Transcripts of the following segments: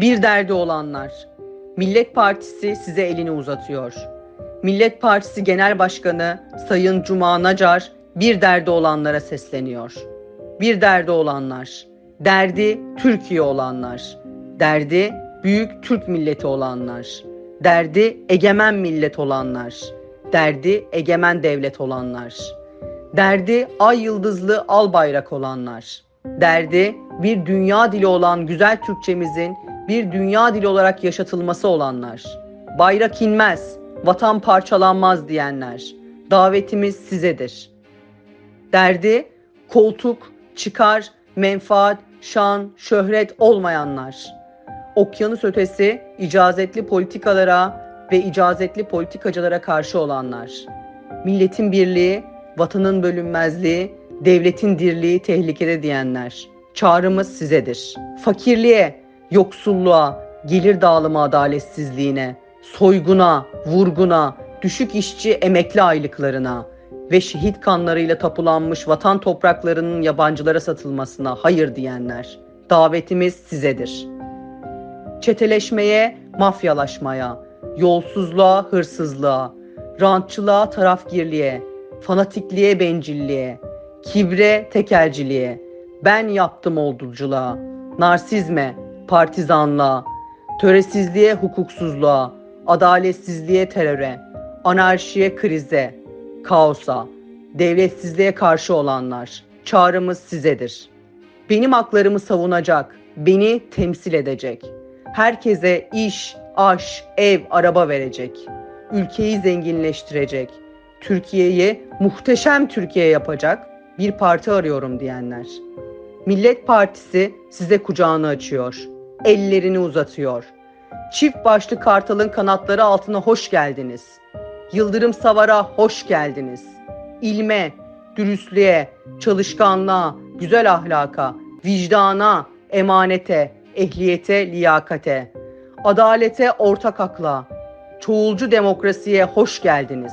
bir derdi olanlar. Millet Partisi size elini uzatıyor. Millet Partisi Genel Başkanı Sayın Cuma Nacar bir derdi olanlara sesleniyor. Bir derdi olanlar. Derdi Türkiye olanlar. Derdi büyük Türk milleti olanlar. Derdi egemen millet olanlar. Derdi egemen devlet olanlar. Derdi ay yıldızlı al bayrak olanlar. Derdi bir dünya dili olan güzel Türkçemizin bir dünya dili olarak yaşatılması olanlar. Bayrak inmez, vatan parçalanmaz diyenler. Davetimiz sizedir. Derdi koltuk, çıkar, menfaat, şan, şöhret olmayanlar. Okyanus ötesi icazetli politikalara ve icazetli politikacılara karşı olanlar. Milletin birliği, vatanın bölünmezliği, devletin dirliği tehlikede diyenler. Çağrımız sizedir. Fakirliğe, yoksulluğa, gelir dağılımı adaletsizliğine, soyguna, vurguna, düşük işçi emekli aylıklarına ve şehit kanlarıyla tapulanmış vatan topraklarının yabancılara satılmasına hayır diyenler. Davetimiz sizedir. Çeteleşmeye, mafyalaşmaya, yolsuzluğa, hırsızlığa, rantçılığa, tarafgirliğe, fanatikliğe, bencilliğe, kibre, tekelciliğe, ben yaptım olduculuğa, narsizme, partizanlığa, töresizliğe, hukuksuzluğa, adaletsizliğe, teröre, anarşiye, krize, kaosa, devletsizliğe karşı olanlar, çağrımız sizedir. Benim haklarımı savunacak, beni temsil edecek. Herkese iş, aş, ev, araba verecek. Ülkeyi zenginleştirecek. Türkiye'yi muhteşem Türkiye yapacak bir parti arıyorum diyenler. Millet Partisi size kucağını açıyor. Ellerini uzatıyor. Çift başlı kartalın kanatları altına hoş geldiniz. Yıldırım Savar'a hoş geldiniz. İlme, dürüstlüğe, çalışkanlığa, güzel ahlaka, vicdana, emanete, ehliyete, liyakate, adalete, ortak akla, çoğulcu demokrasiye hoş geldiniz.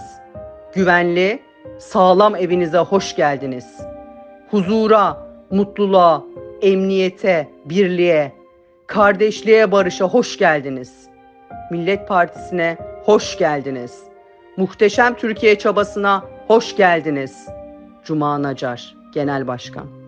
Güvenli, sağlam evinize hoş geldiniz. Huzura, mutluluğa, emniyete, birliğe, kardeşliğe, barışa hoş geldiniz. Millet Partisi'ne hoş geldiniz. Muhteşem Türkiye çabasına hoş geldiniz. Cuma Nacar, Genel Başkan.